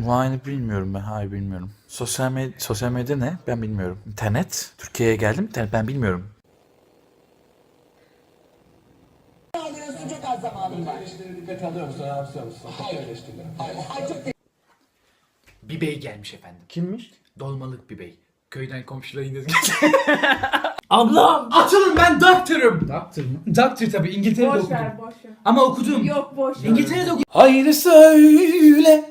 Vine'ı bilmiyorum ben. Hayır bilmiyorum. Sosyal medya, sosyal medya ne? Ben bilmiyorum. İnternet. Türkiye'ye geldim. İnternet ben bilmiyorum. Bir bey gelmiş efendim. Kimmiş? Dolmalık bir bey. Köyden komşularıyla Ablam! Açılın ben doktorum. Doktor mu? Doktor tabii İngiltere'de Boş okudum. ver boş ver. Ama okudum. Yok boş ver. İngiltere'de okudum. Haydi söyle.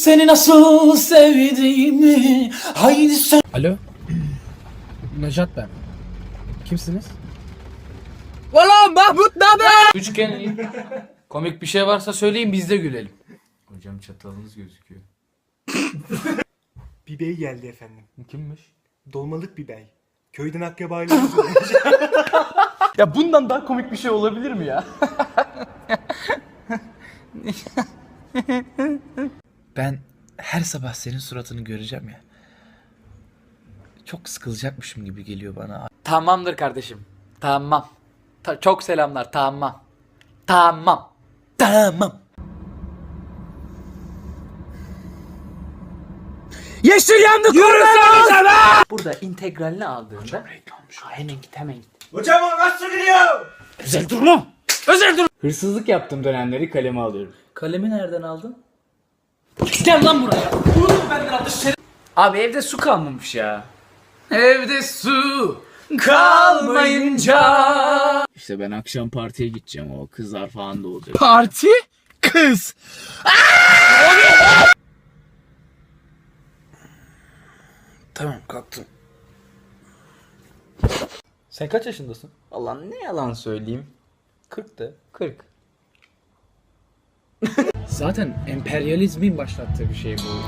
Seni nasıl sevdiğimi. Haydi söyle. Alo. Nejat ben. Kimsiniz? Valla Mahmut ne haber? Küçükken. Komik bir şey varsa söyleyin biz de gülelim. Hocam çatalınız gözüküyor. Bir bey geldi efendim. Kimmiş? Dolmalık bir bey. Köyden akrabalarımız olmuş. Ya bundan daha komik bir şey olabilir mi ya? Ben her sabah senin suratını göreceğim ya. Çok sıkılacakmışım gibi geliyor bana. Tamamdır kardeşim. Tamam. Ta- çok selamlar. Tamam. Tamam. Tamam. Yeşil yandı Burada integralini aldığında hemen git hemen git. Hocam o nasıl gidiyor? Özel durum. Özel durum. Hırsızlık yaptığım dönemleri kaleme alıyorum. Kalemi nereden aldın? Gel lan buraya. Vurun benden adı şerif. Abi evde su kalmamış ya. Evde su kalmayınca. İşte ben akşam partiye gideceğim o kızlar falan da olacak. Parti kız. Tamam kalktım. Sen kaç yaşındasın? Allah ne yalan söyleyeyim. 40 de. 40. Zaten emperyalizmin başlattığı bir şey bu.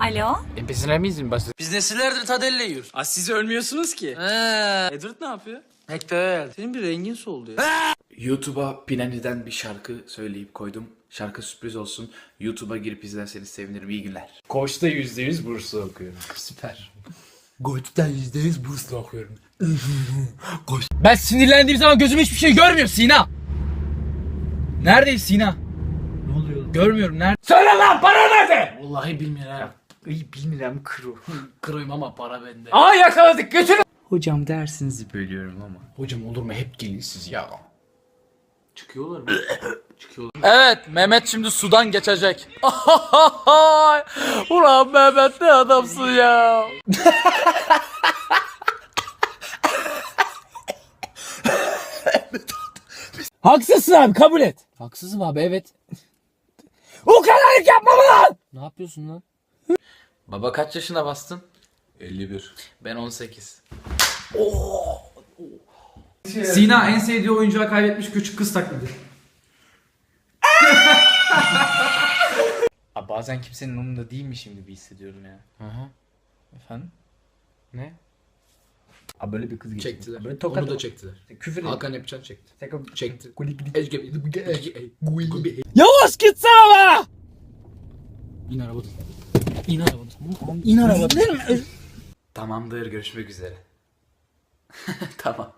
Alo? Emperyalizmin başlattığı. Biz nesillerdir tadelle yiyoruz. Aa siz ölmüyorsunuz ki. Edward ne yapıyor? Hector. Senin bir rengin soldu ya. YouTube'a Pinani'den bir şarkı söyleyip koydum. Şarkı sürpriz olsun. YouTube'a girip izlerseniz sevinirim. İyi günler. Koç'ta %100 burslu okuyorum. Süper. Goç'tan %100 burslu okuyorum. Ben sinirlendiğim zaman gözüm hiçbir şey görmüyor Sina. Neredeyiz Sina? Ne oluyor? Görmüyorum nerede? Söyle lan para nerede? Vallahi bilmiyorum. İyi bilmiyorum kuru. Kuruyum ama para bende. Aa yakaladık götürün. Hocam dersinizi bölüyorum ama. Hocam olur mu hep gelin siz ya. Çıkıyorlar mı? Çıkıyorlar. Evet Mehmet şimdi sudan geçecek. Ulan Mehmet ne adamsın ya. Haksızsın abi kabul et. Haksızım abi evet. O kadarlık yapma lan. Ne yapıyorsun lan? Baba kaç yaşına bastın? 51. Ben 18. Sina en sevdiği oyuncağı kaybetmiş küçük kız taklidi. Abi bazen kimsenin umurunda değilmişim gibi hissediyorum ya. Efendim? Ne? Abi böyle bir kız geçti. Çektiler. Böyle tokat Onu da çektiler. Küfür Hakan Epcan çekti. Tekrar Çekti. Yavaş gitsene be. İn arabadan. İn arabadan. İn arabadan. Tamamdır. Görüşmek üzere. tamam.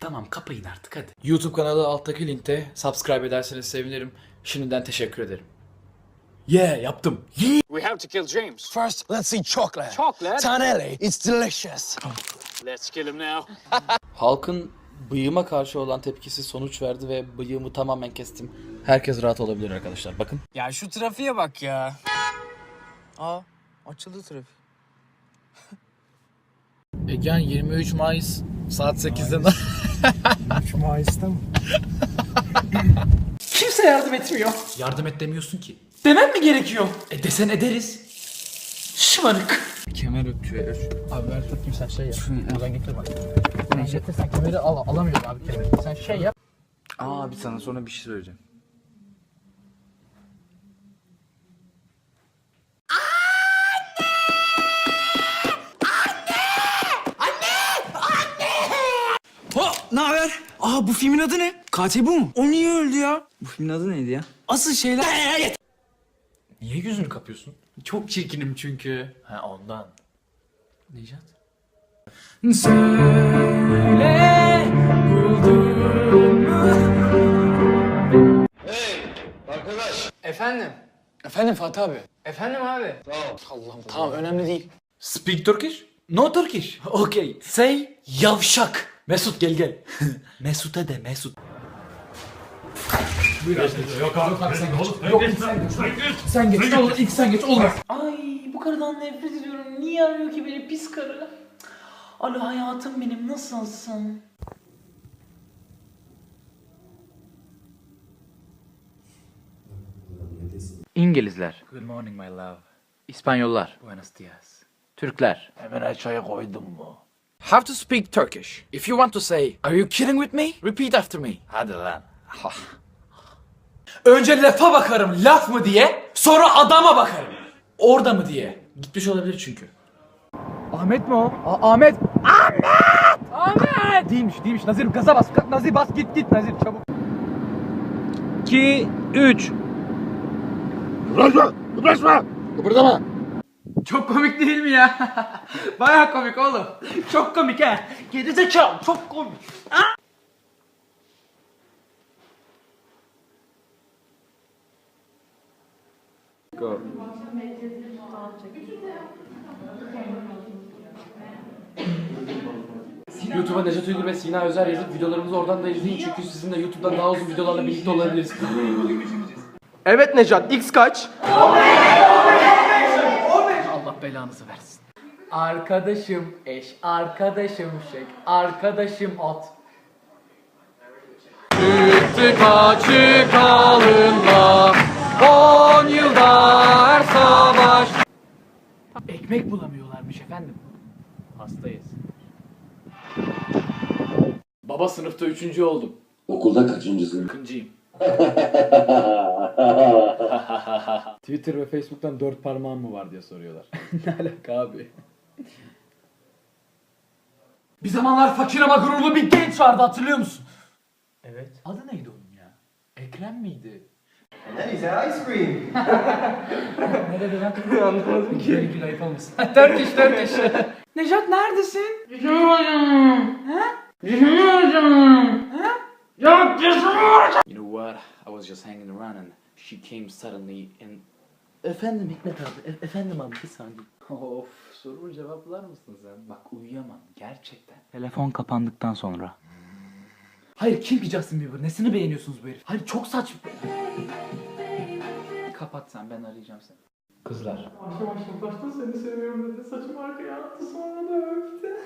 Tamam kapayın artık hadi. YouTube kanalı alttaki linkte subscribe ederseniz sevinirim. Şimdiden teşekkür ederim. Yeah yaptım. We have to kill James. First, let's see chocolate. Chocolate? Tonelli, it's delicious. Let's kill him now. Halkın bıyığıma karşı olan tepkisi sonuç verdi ve bıyığımı tamamen kestim. Herkes rahat olabilir arkadaşlar. Bakın. Ya şu trafiğe bak ya. Aa, açıldı trafik. Egehan 23 Mayıs saat 8'de 3 Mayıs'ta mı? Kimse yardım etmiyor. Yardım et demiyorsun ki. Demem mi gerekiyor? E desen ederiz. Şımarık. Kemer öpüyor. Abi ver tutayım sen şey yap. Buradan getir bak. Sen getir sen kemeri al alamıyorum abi kemeri. Sen şey yap. Aa abi sana sonra bir şey söyleyeceğim. Ne haber? Aa bu filmin adı ne? Katil bu mu? O niye öldü ya? Bu filmin adı neydi ya? Asıl şeyler... Niye yüzünü kapıyorsun? Çok çirkinim çünkü. Ha ondan. Nejat. Söyle buldun mu? Efendim? Efendim Fatih abi. Efendim abi? Allah'ım tamam önemli değil. Speak Turkish? No Turkish. Okay. Say yavşak. Mesut gel gel. Mesut'a de Mesut. Sen geç olur ilk sen geç olmaz. Ay bu karıdan nefret ediyorum. Niye arıyor ki beni pis karı? Alo hayatım benim nasılsın? İngilizler. Good morning my love. İspanyollar. Buenos dias. Türkler. Hemen çaya koydum mu? How to speak Turkish. If you want to say, are you kidding with me? Repeat after me. Hadi lan. Önce lafa bakarım laf mı diye sonra adama bakarım. Orada mı diye. Gitmiş olabilir çünkü. Ahmet mi o? A- Ahmet. Ahmet! Ahmet! Değilmiş, değilmiş. Nazir gaza bas. Ka- Nazir bas git git Nazir çabuk. 2 3 Çok komik değil mi ya? Baya komik oğlum. Çok komik ha. Gerizekalı çok komik. YouTube'a Necat Uygur ve Sina Özer yazıp videolarımızı oradan da izleyin çünkü sizinle YouTube'dan daha uzun videolarla birlikte olabiliriz. Evet Necat X kaç? Allah belanızı versin. Arkadaşım eş, arkadaşım şek, arkadaşım at. Çıktık açık alınma, Ekmek bulamıyorlarmış efendim. Hastayız. Baba sınıfta üçüncü oldum. Okulda kaçıncısın? Kıncıyım. Twitter ve Facebook'tan dört parmağın mı var diye soruyorlar. ne alaka abi? Bir zamanlar fakir ama gururlu bir genç vardı hatırlıyor musun? Evet. Adı neydi onun ya? Ekrem miydi? Neyse ice cream. ne dedi lan? Anlamadım ki. Benimki ayıp olmasın. dört iş. Nejat neredesin? You know what? I was just hanging around and she came suddenly and... Efendim Hikmet abi, e- efendim abi bir saniye. Of, sorumu cevaplar mısın sen? Bak uyuyamam, gerçekten. Telefon kapandıktan sonra. Hayır kim ki Justin Bieber? Nesini beğeniyorsunuz bu herif? Hayır çok saçma. Kapat sen, ben arayacağım seni. Kızlar. Başta başta başta seni seviyorum dedi. Saçımı arkaya attı sonra da öptü.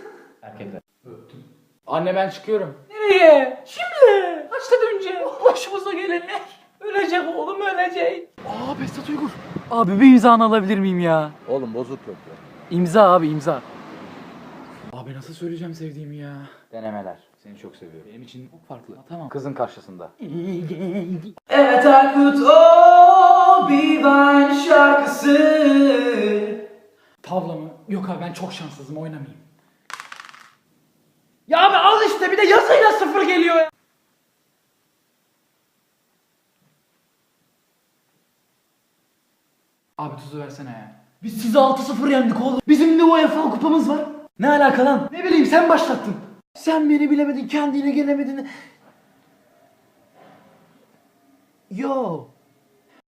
Erkekler. Öptüm. Anne ben çıkıyorum. Nereye? Şimdi. Kaçta döneceğim? Başımıza gelenler. Ölecek oğlum ölecek. Aa Behzat Uygur. Abi bir imzanı alabilir miyim ya? Oğlum bozuk yok ya. İmza abi imza. Abi nasıl söyleyeceğim sevdiğimi ya? Denemeler. Seni çok seviyorum. Benim için çok farklı. Tamam. Kızın karşısında. Evet Aykut ben çok şanssızım oynamayayım. Ya abi al işte bir de yazıyla sıfır geliyor ya. Abi tuzu versene ya. Biz sizi 6-0 yendik oğlum. Bizim de UEFA kupamız var. Ne alaka lan? Ne bileyim sen başlattın. Sen beni bilemedin, kendine gelemedin. Yo.